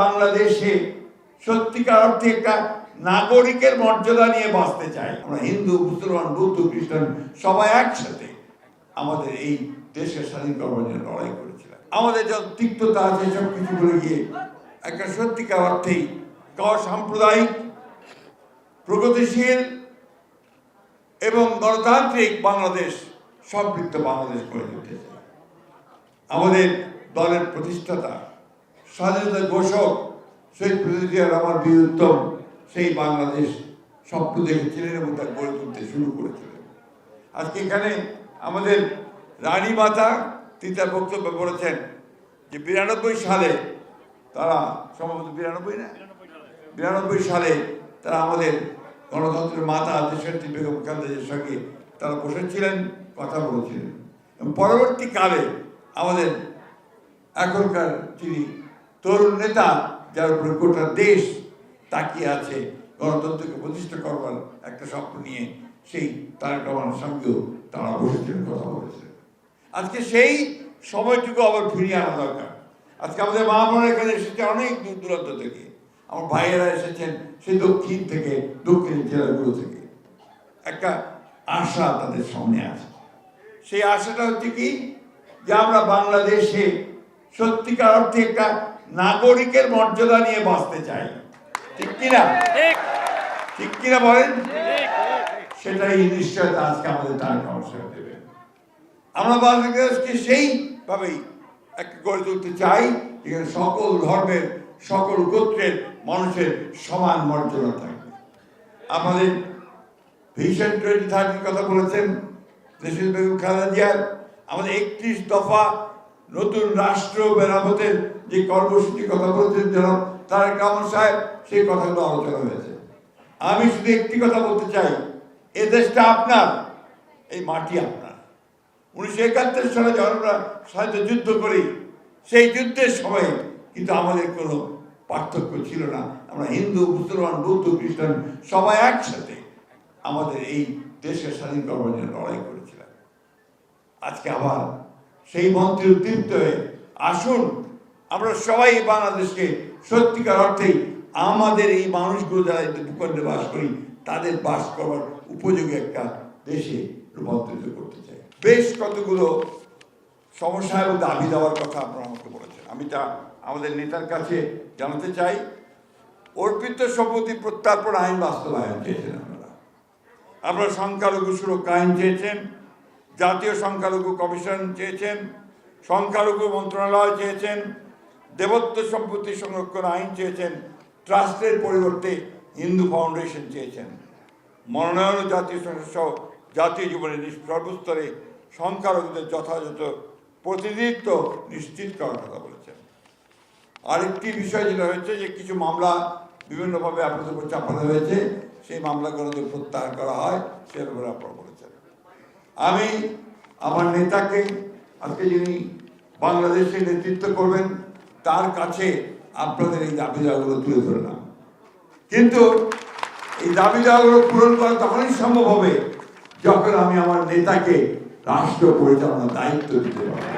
বাংলাদেশে সত্যিকার অর্থে একটা নাগরিকের মর্যাদা নিয়ে বাঁচতে চাই। আমরা হিন্দু, মুসলমান, বৌদ্ধ, খ্রিস্টান সবাই একসাথে আমাদের এই দেশের স্বাধীন করবার লড়াই করেছিলাম। আমাদের যত তিক্ততা আছে, সব কিছু বলে গিয়ে একটা সত্যিকার অর্থেই সাম্প্রদায়িক, প্রগতিশীল এবং গণতান্ত্রিক বাংলাদেশ সমৃদ্ধ বাংলাদেশ করে তুলতে চাই। আমাদের দলের প্রতিষ্ঠাতা স্বাধীনতা ঘোষক, শহীদ প্রেসিডেন্ট আমার বীর উত্তম, সেই বাংলাদেশ স্বপ্ন দেখেছিলেন এবং তা গড়ে তুলতে শুরু করেছিলেন। আজকে এখানে আমাদের রানী মাতা তিনি তার বক্তব্য বলেছেন যে বিরানব্বই সালে তারা, সম্ভবত বিরানব্বই না? বিরানব্বই সালে তারা আমাদের গণতন্ত্রের মাতা দেশের বেগম খালেদার সঙ্গে তারা বসেছিলেন, কথা বলেছিলেন। পরবর্তীকালে আমাদের এখনকার যিনি তরুণ নেতা যার উপরে গোটা দেশ তাকিয়ে আছে, গণতন্ত্রকে প্রতিষ্ঠা করবার একটা স্বপ্ন নিয়ে সেই তারেক রহমানের সঙ্গেও তারা বসেছিলেন কথা বলেছে আজকে সেই সময়টুকু আবার ফিরিয়ে আনা দরকার। আজকে আমাদের মা বোনেরা এখানে এসেছে অনেক দূর দূরান্ত থেকে। আমার ভাইয়েরা এসেছেন সেই দক্ষিণ থেকে, দক্ষিণ জেলাগুলো থেকে। একটা আশা তাদের সামনে আছে। সেই আশাটা হচ্ছে কি? যে আমরা বাংলাদেশে সত্যিকার অর্থে একটা নাগরিকের মর্যাদা নিয়ে বাঁচতে চাই। ঠিক কিনা? ঠিক। কিনা বলেন? সেটাই নিশ্চয়তা আজকে আমাদের তার সমস্যা দেবে আমরা বাংলাদেশকে সেইভাবেই একটা গড়ে তুলতে চাই যেখানে সকল ধর্মের সকল গোত্রের মানুষের সমান মর্যাদা থাকবে। আমাদের ভিশন টোয়েন্টি থার্টির কথা বলেছেন দেশের বেগম খালেদা জিয়ার আমাদের একত্রিশ দফা নতুন রাষ্ট্র মেরামতের যে কর্মসূচির কথা বলেছেন যেন তারেক রহমান সাহেব সেই কথাগুলো আলোচনা হয়েছে। আমি শুধু একটি কথা বলতে চাই, এ দেশটা আপনার, এই মাটি আপনার। উনিশশো একাত্তর সালে যখন আমরা স্বাধীনতা যুদ্ধ করি, সেই যুদ্ধের সময় কিন্তু আমাদের কোনো পার্থক্য ছিল না। আমরা হিন্দু, মুসলমান, বৌদ্ধ, খ্রিস্টান সবাই একসাথে আমাদের এই দেশের স্বাধীন করবার লড়াই করেছিলাম। আজকে আবার সেই মন্ত্রী উদ্দীপ্ত হয়ে আসুন, আমরা সবাই বাংলাদেশকে সত্যিকার অর্থেই আমাদের এই মানুষগুলো যারা ভূখণ্ডে বাস করি, তাদের বাস করবার উপযোগী একটা দেশে রূপান্তরিত করতে চাই। বেশ কতগুলো সমস্যা এবং দাবি দেওয়ার কথা আপনারা আমাকে বলেছেন। আমি তা আমাদের নেতার কাছে জানাতে চাই। অর্পিত সম্পত্তি প্রত্যার্পণ আইন বাস্তবায়ন চেয়েছেন আপনারা। আপনারা সংখ্যালঘু সুরক্ষা আইন চেয়েছেন। জাতীয় সংখ্যালঘু কমিশন চেয়েছেন, সংখ্যালঘু মন্ত্রণালয় চেয়েছেন, দেবত্ব সম্পত্তি সংরক্ষণ আইন চেয়েছেন, ট্রাস্টের পরিবর্তে হিন্দু ফাউন্ডেশন চেয়েছেন। মনোনয়ন জাতীয় সংসদ সহ জাতীয় জীবনে নিস- সর্বস্তরে সংখ্যালঘুদের যথাযথ প্রতিনিধিত্ব নিশ্চিত করার কথা বলেছেন। আরেকটি বিষয় যেটা হয়েছে যে কিছু মামলা বিভিন্নভাবে আপনাদের উপর চাপানো হয়েছে, সেই মামলাগুলো যদি প্রত্যাহার করা হয়, সে ব্যাপারে আপনারা বলেছেন। আমি আমার নেতাকে আজকে যিনি বাংলাদেশে নেতৃত্ব করবেন, তার কাছে আপনাদের এই দাবি দাওয়াগুলো তুলে ধরলাম। কিন্তু এই দাবি দাওয়াগুলো পূরণ করা তখনই সম্ভব হবে যখন আমি আমার নেতাকে রাষ্ট্র পরিচালনার দায়িত্ব দিতে পারব।